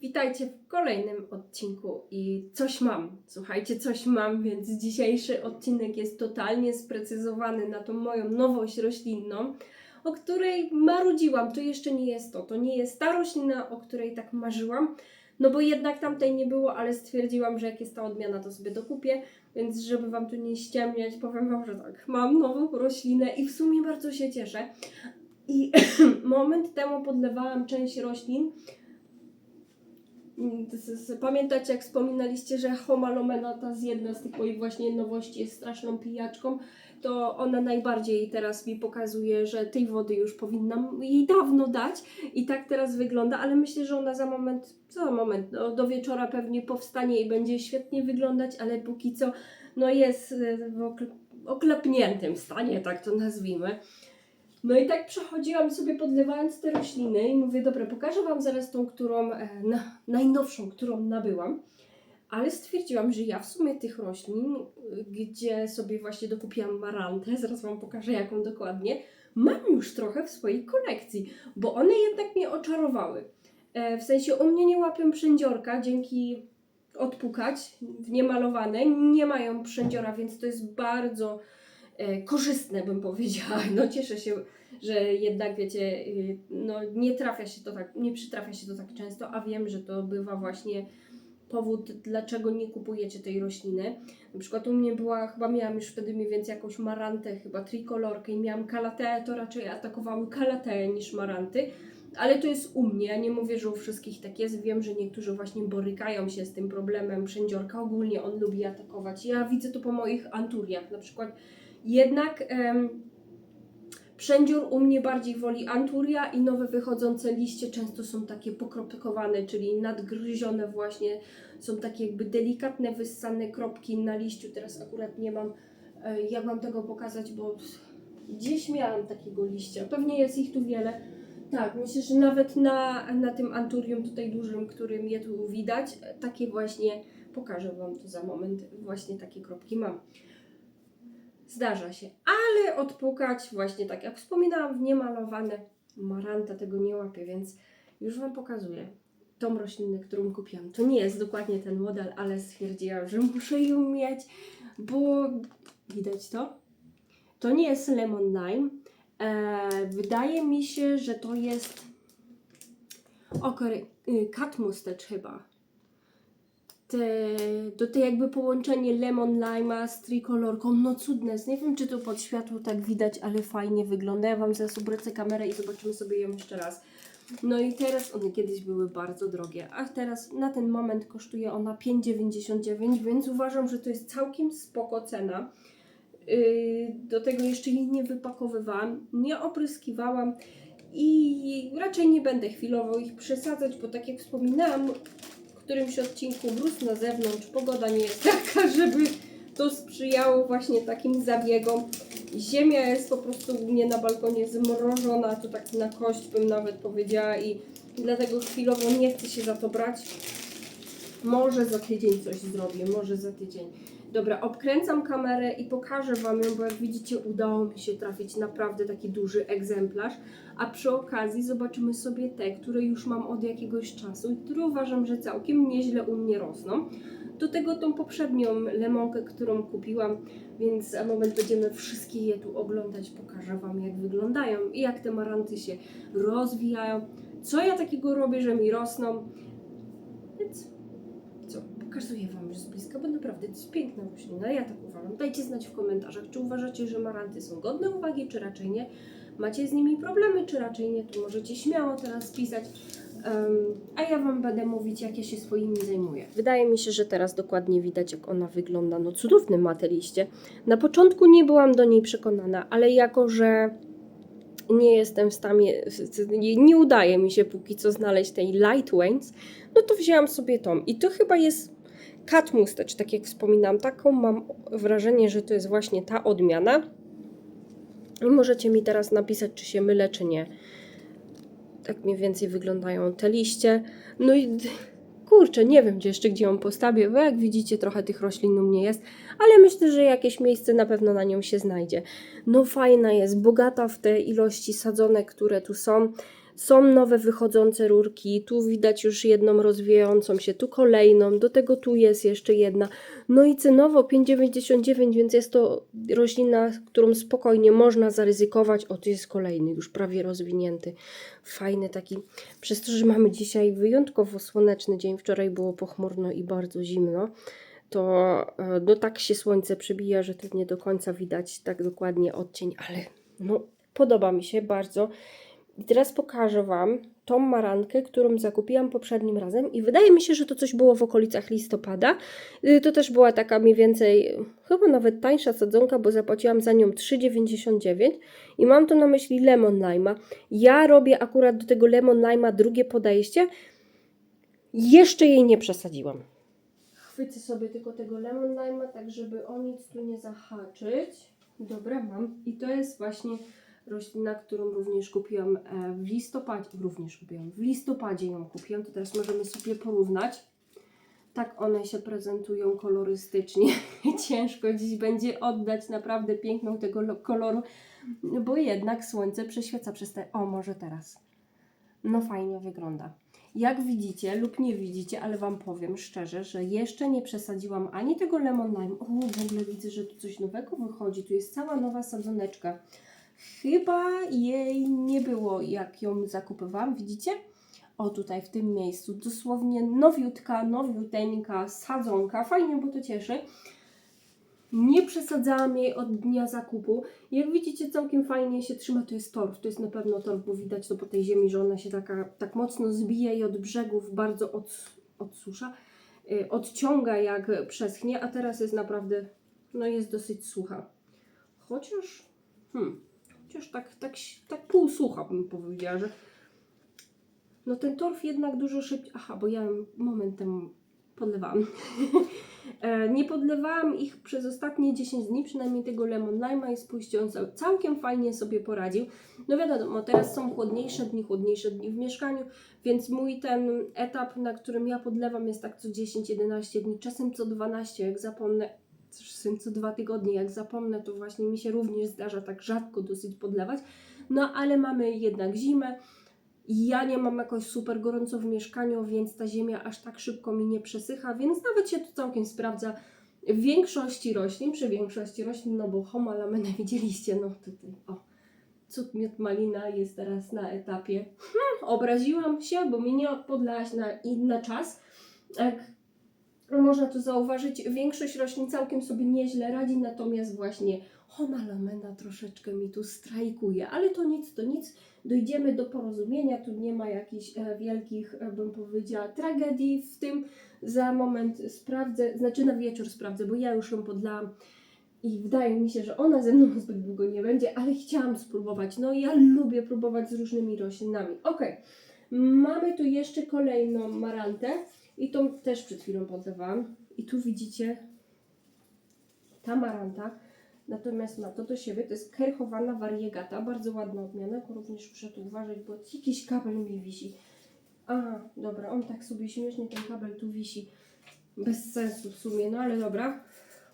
Witajcie w kolejnym odcinku i coś mam. Słuchajcie, coś mam, więc dzisiejszy odcinek jest totalnie sprecyzowany na tą moją nowość roślinną, o której marudziłam. To jeszcze nie jest to. To nie jest ta roślina, o której tak marzyłam. No bo jednak tamtej nie było, ale stwierdziłam, że jak jest ta odmiana, to sobie dokupię. Więc żeby Wam tu nie ściemniać, powiem Wam, że tak, mam nową roślinę i w sumie bardzo się cieszę. I moment temu podlewałam część roślin, Pamiętacie, jak wspominaliście, że Homalomena, ta z jedna z tych moich właśnie nowości, jest straszną pijaczką, to ona najbardziej teraz mi pokazuje, że tej wody już powinnam jej dawno dać i tak teraz wygląda, ale myślę, że ona za moment, za moment, no, do wieczora pewnie powstanie i będzie świetnie wyglądać, ale póki co no jest w okle- oklepniętym stanie, tak to nazwijmy. No i tak przechodziłam sobie podlewając te rośliny i mówię, dobra, pokażę Wam zaraz tą, którą, e, na, najnowszą, którą nabyłam. Ale stwierdziłam, że ja w sumie tych roślin, y, gdzie sobie właśnie dokupiłam marantę, zaraz Wam pokażę jaką dokładnie, mam już trochę w swojej kolekcji, bo one jednak mnie oczarowały. E, w sensie u mnie nie łapią przędziorka, dzięki odpukać niemalowane, nie mają przędziora, więc to jest bardzo korzystne, bym powiedziała. No cieszę się, że jednak wiecie, y, no nie trafia się to tak, nie przytrafia się to tak często, a wiem, że to bywa właśnie powód, dlaczego nie kupujecie tej rośliny. Na przykład u mnie była, chyba miałam już wtedy mniej więcej jakąś marantę, chyba trikolorkę i miałam kalateę, to raczej atakowały kalateę niż maranty. Ale to jest u mnie, ja nie mówię, że u wszystkich tak jest. Wiem, że niektórzy właśnie borykają się z tym problemem przędziorka. Ogólnie on lubi atakować. Ja widzę to po moich anturiach. Na przykład jednak Przędzior u mnie bardziej woli anturia i nowe wychodzące liście często są takie pokropkowane, czyli nadgryzione właśnie. Są takie jakby delikatne, wyssane kropki na liściu. Teraz akurat nie mam, e, jak mam tego pokazać, bo gdzieś miałam takiego liścia. Pewnie jest ich tu wiele. Tak, myślę, że nawet na, na tym anturium tutaj dużym, którym je tu widać, e, takie właśnie, pokażę Wam tu za moment, właśnie takie kropki mam. Zdarza się, ale odpukać właśnie tak jak wspominałam w niemalowane maranta tego nie łapie, więc już Wam pokazuję tą roślinę, którą kupiłam. To nie jest dokładnie ten model, ale stwierdziłam, że muszę ją mieć, bo widać to? To nie jest lemon lime. E, wydaje mi się, że to jest okej, y, cat mustache chyba te, do tej jakby połączenie lemon lime'a z trikolorką, no cudne, jest. nie wiem czy to pod światło tak widać, ale fajnie wygląda, ja Wam zaraz obrócę kamerę i zobaczymy sobie ją jeszcze raz. No i teraz one kiedyś były bardzo drogie, a teraz na ten moment kosztuje ona 5,99, więc uważam, że to jest całkiem spoko cena. Yy, do tego jeszcze jej nie wypakowywałam, nie opryskiwałam i raczej nie będę chwilowo ich przesadzać, bo tak jak wspominałam, którymś odcinku mróz na zewnątrz, pogoda nie jest taka, żeby to sprzyjało właśnie takim zabiegom. Ziemia jest po prostu u mnie na balkonie zmrożona, to tak na kość bym nawet powiedziała i dlatego chwilowo nie chcę się za to brać. Może za tydzień coś zrobię, może za tydzień. Dobra, obkręcam kamerę i pokażę Wam ją, bo jak widzicie udało mi się trafić naprawdę taki duży egzemplarz. A przy okazji zobaczymy sobie te, które już mam od jakiegoś czasu i które uważam, że całkiem nieźle u mnie rosną. Do tego tą poprzednią lemonkę, którą kupiłam, więc za moment będziemy wszystkie je tu oglądać. Pokażę Wam jak wyglądają i jak te maranty się rozwijają. Co ja takiego robię, że mi rosną. Więc pokazuję Wam już z bliska, bo naprawdę to jest piękna roślina, ja tak uważam. Dajcie znać w komentarzach, czy uważacie, że maranty są godne uwagi, czy raczej nie. Macie z nimi problemy, czy raczej nie, to możecie śmiało teraz pisać. Em, a ja Wam będę mówić, jak ja się swoimi zajmuję. Wydaje mi się, że teraz dokładnie widać, jak ona wygląda. No cudowny ma te liście. Na początku nie byłam do niej przekonana, ale jako, że nie jestem w stanie, nie, udaje mi się póki co znaleźć tej Light Wings, no to wzięłam sobie tą. I to chyba jest Cat Mustache, tak jak wspominam. Taką mam wrażenie, że to jest właśnie ta odmiana. I możecie mi teraz napisać, czy się mylę, czy nie. Tak mniej więcej wyglądają te liście. No i kurczę, nie wiem gdzie jeszcze, gdzie ją postawię, bo jak widzicie, trochę tych roślin u mnie jest, ale myślę, że jakieś miejsce na pewno na nią się znajdzie. No fajna jest, bogata w te ilości sadzonek, które tu są. Są nowe wychodzące rurki, tu widać już jedną rozwijającą się, tu kolejną, do tego tu jest jeszcze jedna. No i cenowo 5,99, więc jest to roślina, którą spokojnie można zaryzykować. O, tu jest kolejny, już prawie rozwinięty. Fajny taki, przez to, że mamy dzisiaj wyjątkowo słoneczny dzień, wczoraj było pochmurno i bardzo zimno, to e, no tak się słońce przebija, że tu nie do końca widać tak dokładnie odcień, ale no podoba mi się bardzo. I teraz pokażę Wam tą marankę, którą zakupiłam poprzednim razem i wydaje mi się, że to coś było w okolicach listopada. Y, To też była taka mniej więcej, chyba nawet tańsza sadzonka, bo zapłaciłam za nią 3,99 i mam tu na myśli lemon lime'a. Ja robię akurat do tego lemon lime'a drugie podejście. Jeszcze jej nie przesadziłam. Chwycę sobie tylko tego lemon lime'a, tak żeby o nic tu nie zahaczyć. Dobra, mam. I to jest właśnie roślina, którą również kupiłam e, w listopadzie. Również kupiłam. W listopadzie ją kupiłam. To teraz możemy sobie porównać. Tak one się prezentują kolorystycznie. Ciężko dziś będzie oddać naprawdę piękną tego lo- koloru, bo jednak słońce prześwieca przez te. O, może teraz. No fajnie wygląda. Jak widzicie lub nie widzicie, ale Wam powiem szczerze, że jeszcze nie przesadziłam ani tego lemon lime. O, w ogóle widzę, że tu coś nowego wychodzi. Tu jest cała nowa sadzoneczka. Chyba jej nie było, jak ją zakupywałam. Widzicie? O, tutaj w tym miejscu. Dosłownie nowiutka, nowiuteńka sadzonka. Fajnie, bo to cieszy. Nie przesadzałam jej od dnia zakupu. Jak widzicie, całkiem fajnie się trzyma. To jest torf, to jest na pewno torf, bo widać to po tej ziemi, że ona się taka, tak mocno zbija i od brzegów bardzo od, odsusza. Yy, odciąga jak przeschnie, a teraz jest naprawdę, no jest dosyć sucha. Chociaż, hmm, chociaż tak, tak, tak półsucha bym powiedziała, że no ten torf jednak dużo szybciej, aha, bo ja moment temu podlewałam. E, Nie podlewałam ich przez ostatnie 10 dni, przynajmniej tego lemon lime'a i spójrzcie, on cał- całkiem fajnie sobie poradził. No wiadomo, teraz są chłodniejsze dni, chłodniejsze dni w mieszkaniu, więc mój ten etap, na którym ja podlewam jest tak co 10-11 dni, czasem co 12, jak zapomnę, czasem co dwa tygodnie, jak zapomnę, to właśnie mi się również zdarza tak rzadko dosyć podlewać. No ale mamy jednak zimę, ja nie mam jakoś super gorąco w mieszkaniu, więc ta ziemia aż tak szybko mi nie przesycha, więc nawet się to całkiem sprawdza. W większości roślin, przy większości roślin, no bo Homa lamena widzieliście, no tutaj, o, cud miód malina jest teraz na etapie, hmm, obraziłam się, bo mi nie odpodlałaś na, na czas, jak można tu zauważyć, większość roślin całkiem sobie nieźle radzi, natomiast właśnie Homa lamena troszeczkę mi tu strajkuje, ale to nic, to nic, dojdziemy do porozumienia, tu nie ma jakichś e, wielkich, e, bym powiedziała, tragedii w tym. Za moment sprawdzę, znaczy na wieczór sprawdzę, bo ja już ją podlałam i wydaje mi się, że ona ze mną zbyt długo nie będzie, ale chciałam spróbować. No ja lubię próbować z różnymi roślinami. Ok, mamy tu jeszcze kolejną marantę i tą też przed chwilą podlewałam. I tu widzicie ta maranta Natomiast ma to do siebie, to jest kerchowana variegata, bardzo ładna odmiana, również muszę tu uważać, bo jakiś kabel mi wisi. Aha, dobra, on tak sobie śmiesznie ten kabel tu wisi, bez sensu w sumie, no ale dobra.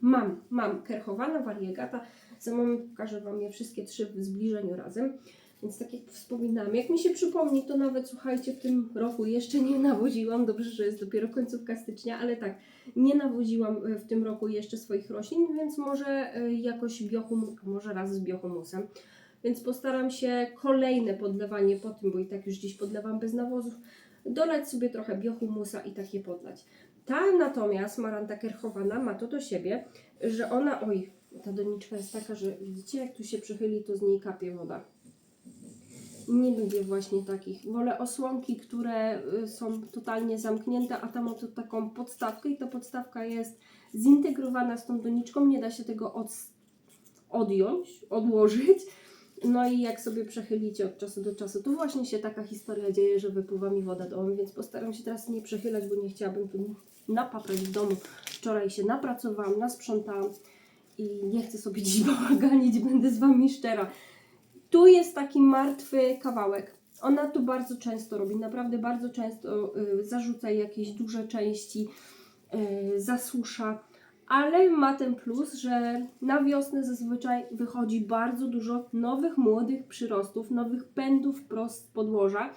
Mam, mam kerchowana variegata, za moment pokażę Wam je wszystkie trzy w zbliżeniu razem. Więc tak jak wspominałam, jak mi się przypomni, to nawet słuchajcie, w tym roku jeszcze nie nawoziłam, dobrze, że jest dopiero końcówka stycznia, ale tak, nie nawoziłam e, w tym roku jeszcze swoich roślin, więc może e, jakoś biohumus, może raz z biohumusem. Więc postaram się kolejne podlewanie po tym, bo i tak już dziś podlewam bez nawozów, dolać sobie trochę biohumusa i takie podlać. Ta natomiast maranta kerchowana ma to do siebie, że ona, oj, ta doniczka jest taka, że widzicie jak tu się przychyli, to z niej kapie woda. Nie lubię właśnie takich. Wolę osłonki, które y, są totalnie zamknięte, a tam ma tu taką podstawkę i ta podstawka jest zintegrowana z tą doniczką. Nie da się tego od, odjąć, odłożyć. No i jak sobie przechylicie od czasu do czasu, to właśnie się taka historia dzieje, że wypływa mi woda dołem, więc postaram się teraz nie przechylać, bo nie chciałabym tu napaprać w domu. Wczoraj się napracowałam, nasprzątałam i nie chcę sobie dziś bałaganić, będę z Wami szczera. Tu jest taki martwy kawałek. Ona tu bardzo często robi, naprawdę bardzo często y, zarzuca jakieś duże części, y, zasusza, ale ma ten plus, że na wiosnę zazwyczaj wychodzi bardzo dużo nowych, młodych przyrostów, nowych pędów prost z podłoża.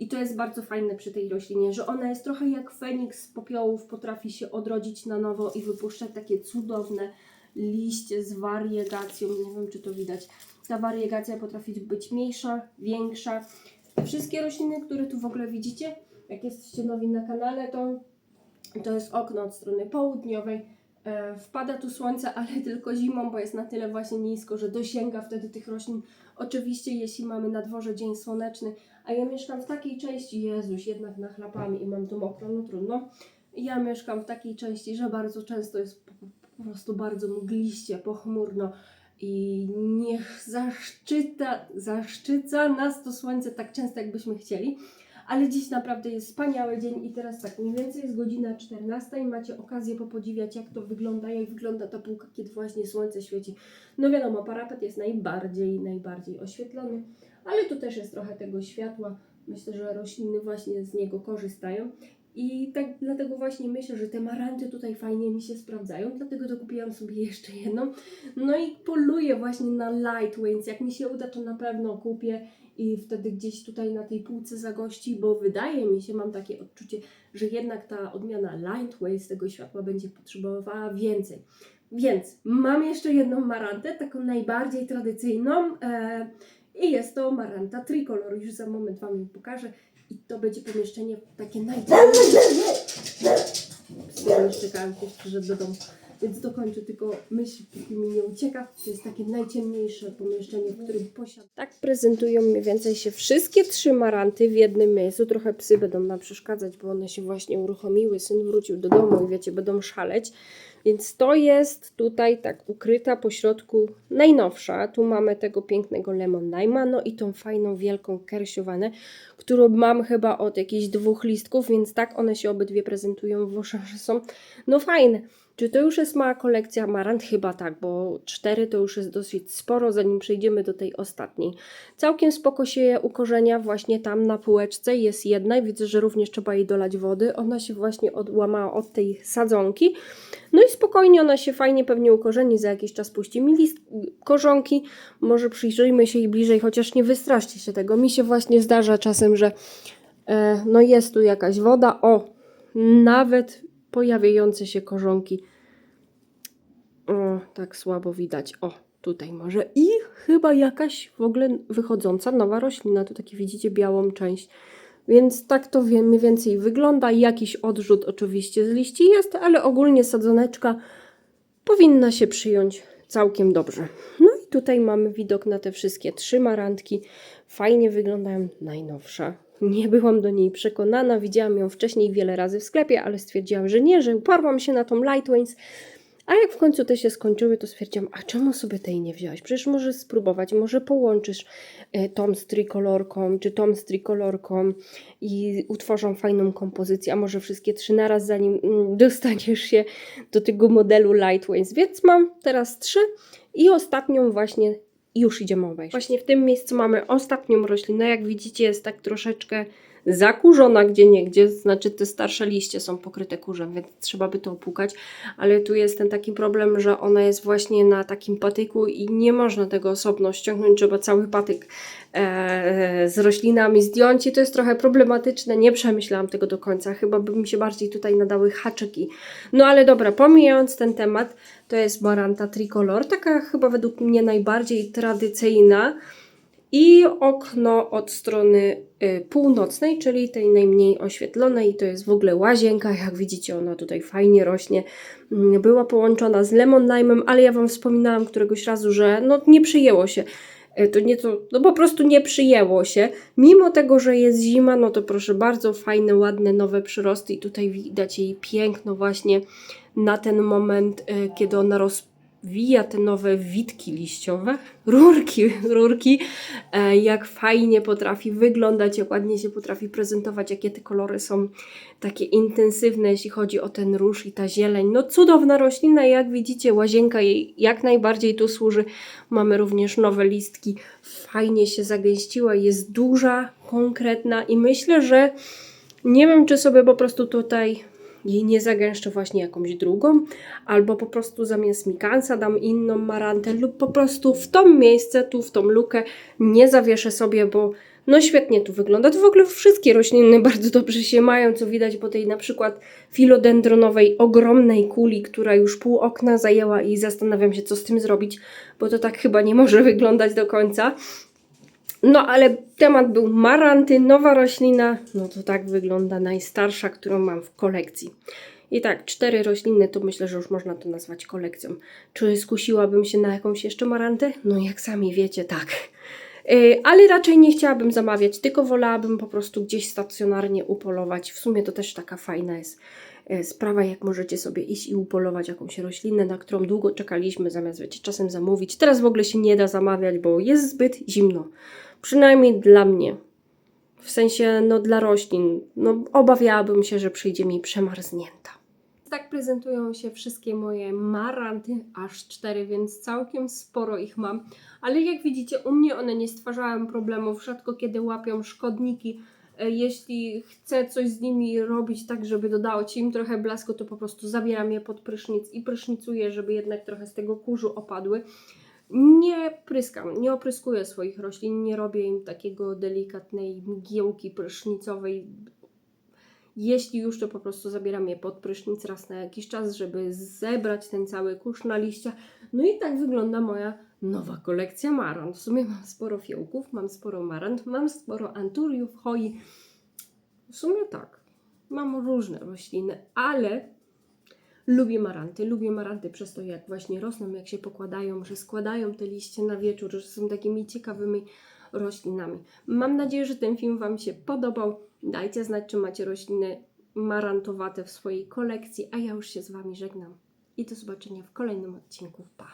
I to jest bardzo fajne przy tej roślinie, że ona jest trochę jak feniks z popiołów, potrafi się odrodzić na nowo i wypuszczać takie cudowne liście z wariegacją. Nie wiem, czy to widać. Ta wariegacja potrafi być mniejsza, większa. Wszystkie rośliny, które tu w ogóle widzicie, jak jesteście nowi na kanale, to to jest okno od strony południowej. E, Wpada tu słońce, ale tylko zimą, bo jest na tyle właśnie nisko, że dosięga wtedy tych roślin. Oczywiście, jeśli mamy na dworze dzień słoneczny, a ja mieszkam w takiej części, Jezuś, jednak na chlapami i mam tu mokro, no trudno. Ja mieszkam w takiej części, że bardzo często jest po, po prostu bardzo mgliście, pochmurno i niech zaszczyta, zaszczyca nas to słońce tak często, jakbyśmy chcieli. Ale dziś naprawdę jest wspaniały dzień i teraz tak, mniej więcej jest godzina 14 i macie okazję popodziwiać jak to wygląda, jak wygląda ta półka, kiedy właśnie słońce świeci. No wiadomo, parapet jest najbardziej, najbardziej oświetlony, ale tu też jest trochę tego światła. Myślę, że rośliny właśnie z niego korzystają. I tak dlatego właśnie myślę, że te maranty tutaj fajnie mi się sprawdzają, dlatego dokupiłam sobie jeszcze jedną. No i poluję właśnie na lightweights. Jak mi się uda, to na pewno kupię i wtedy gdzieś tutaj na tej półce zagości, bo wydaje mi się, mam takie odczucie, że jednak ta odmiana lightweight z tego światła będzie potrzebowała więcej. Więc mam jeszcze jedną marantę, taką najbardziej tradycyjną e, i jest to maranta tricolor. Już za moment Wam ją pokażę i to będzie pomieszczenie takie najciemniejsze. Psy jeszcze przyszedł do domu. Więc dokończę tylko myśl, póki mi nie ucieka. To jest takie najciemniejsze pomieszczenie, w którym posiadam. Tak prezentują mniej więcej się wszystkie trzy maranty w jednym miejscu. Trochę psy będą nam przeszkadzać, bo one się właśnie uruchomiły. Syn wrócił do domu i wiecie, będą szaleć. Więc to jest tutaj tak ukryta po środku najnowsza. Tu mamy tego pięknego Lemon Lime'a, no i tą fajną wielką kersiowanę, którą mam chyba od jakichś dwóch listków, więc tak one się obydwie prezentują w że są no fajne. Czy to już jest mała kolekcja marant? Chyba tak, bo cztery to już jest dosyć sporo, zanim przejdziemy do tej ostatniej. Całkiem spoko się je ukorzenia właśnie tam na półeczce jest jedna i widzę, że również trzeba jej dolać wody. Ona się właśnie odłamała od tej sadzonki. No i spokojnie ona się fajnie pewnie ukorzeni, za jakiś czas puści mi list korzonki. Może przyjrzyjmy się jej bliżej, chociaż nie wystraszcie się tego. Mi się właśnie zdarza czasem, że e, no jest tu jakaś woda. O, nawet pojawiające się korzonki. O, tak słabo widać. O, tutaj może. I chyba jakaś w ogóle wychodząca nowa roślina. Tu takie widzicie białą część. Więc tak to mniej więcej wygląda. Jakiś odrzut oczywiście z liści jest, ale ogólnie sadzoneczka powinna się przyjąć całkiem dobrze. No i tutaj mamy widok na te wszystkie trzy marantki. Fajnie wyglądają. Najnowsza. Nie byłam do niej przekonana. Widziałam ją wcześniej wiele razy w sklepie, ale stwierdziłam, że nie, że uparłam się na tą Lightwings. A jak w końcu te się skończyły, to stwierdziłam, a czemu sobie tej nie wziąłeś? Przecież możesz spróbować, może połączysz e, tą z trikolorką, czy tą z trikolorką i utworzą fajną kompozycję, a może wszystkie trzy naraz, zanim mm, dostaniesz się do tego modelu Lightwings. Więc mam teraz trzy i ostatnią właśnie już idziemy obejrzeć. Właśnie w tym miejscu mamy ostatnią roślinę. Jak widzicie, jest tak troszeczkę zakurzona gdzie niegdzie, znaczy te starsze liście są pokryte kurzem, więc trzeba by to opłukać, ale tu jest ten taki problem, że ona jest właśnie na takim patyku i nie można tego osobno ściągnąć, trzeba cały patyk e, z roślinami zdjąć i to jest trochę problematyczne, nie przemyślałam tego do końca, chyba by mi się bardziej tutaj nadały haczyki. No ale dobra, pomijając ten temat, to jest Maranta Tricolor, taka chyba według mnie najbardziej tradycyjna, i okno od strony y, północnej, czyli tej najmniej oświetlonej. To jest w ogóle łazienka, jak widzicie, ona tutaj fajnie rośnie. Mm, Była połączona z lemon lime'em, ale ja Wam wspominałam któregoś razu, że no nie przyjęło się. Y, To nie to, no po prostu nie przyjęło się. Mimo tego, że jest zima, no to proszę bardzo, fajne, ładne, nowe przyrosty i tutaj widać jej piękno właśnie na ten moment, y, kiedy ona rozwija te nowe witki liściowe, rurki, rurki, e, jak fajnie potrafi wyglądać, jak ładnie się potrafi prezentować, jakie te kolory są takie intensywne, jeśli chodzi o ten róż i ta zieleń. No cudowna roślina, jak widzicie, łazienka jej jak najbardziej tu służy. Mamy również nowe listki, fajnie się zagęściła, jest duża, konkretna i myślę, że nie wiem, czy sobie po prostu tutaj jej nie zagęszczę właśnie jakąś drugą, albo po prostu zamiast mikansa dam inną marantę, lub po prostu w to miejsce, tu w tą lukę nie zawieszę sobie, bo no świetnie tu wygląda. To w ogóle wszystkie rośliny bardzo dobrze się mają, co widać po tej na przykład filodendronowej ogromnej kuli, która już pół okna zajęła i zastanawiam się, co z tym zrobić, bo to tak chyba nie może wyglądać do końca. No ale temat był maranty, nowa roślina, no to tak wygląda najstarsza, którą mam w kolekcji. I tak, cztery rośliny, to myślę, że już można to nazwać kolekcją. Czy skusiłabym się na jakąś jeszcze marantę? No jak sami wiecie, tak. Yy, ale raczej nie chciałabym zamawiać, tylko wolałabym po prostu gdzieś stacjonarnie upolować. W sumie to też taka fajna jest yy, sprawa, jak możecie sobie iść i upolować jakąś roślinę, na którą długo czekaliśmy, zamiast wiecie, czasem zamówić. Teraz w ogóle się nie da zamawiać, bo jest zbyt zimno. Przynajmniej dla mnie. W sensie, no dla roślin. No obawiałabym się, że przyjdzie mi przemarznięta. Tak prezentują się wszystkie moje maranty, aż cztery, więc całkiem sporo ich mam. Ale jak widzicie, u mnie one nie stwarzają problemów. Rzadko kiedy łapią szkodniki. E, Jeśli chcę coś z nimi robić tak, żeby dodało ci im trochę blasku, to po prostu zabieram je pod prysznic i prysznicuję, żeby jednak trochę z tego kurzu opadły. Nie pryskam, nie opryskuję swoich roślin, nie robię im takiego delikatnej mgiełki prysznicowej. Jeśli już, to po prostu zabieram je pod prysznic raz na jakiś czas, żeby zebrać ten cały kurz na liściach. No i tak wygląda moja nowa kolekcja marant. W sumie mam sporo fiołków, mam sporo marant, mam sporo anturiów, choi. W sumie tak, mam różne rośliny, ale lubię maranty. Lubię maranty przez to, jak właśnie rosną, jak się pokładają, że składają te liście na wieczór, że są takimi ciekawymi roślinami. Mam nadzieję, że ten film Wam się podobał. Dajcie znać, czy macie rośliny marantowate w swojej kolekcji, a ja już się z Wami żegnam. I do zobaczenia w kolejnym odcinku. Pa!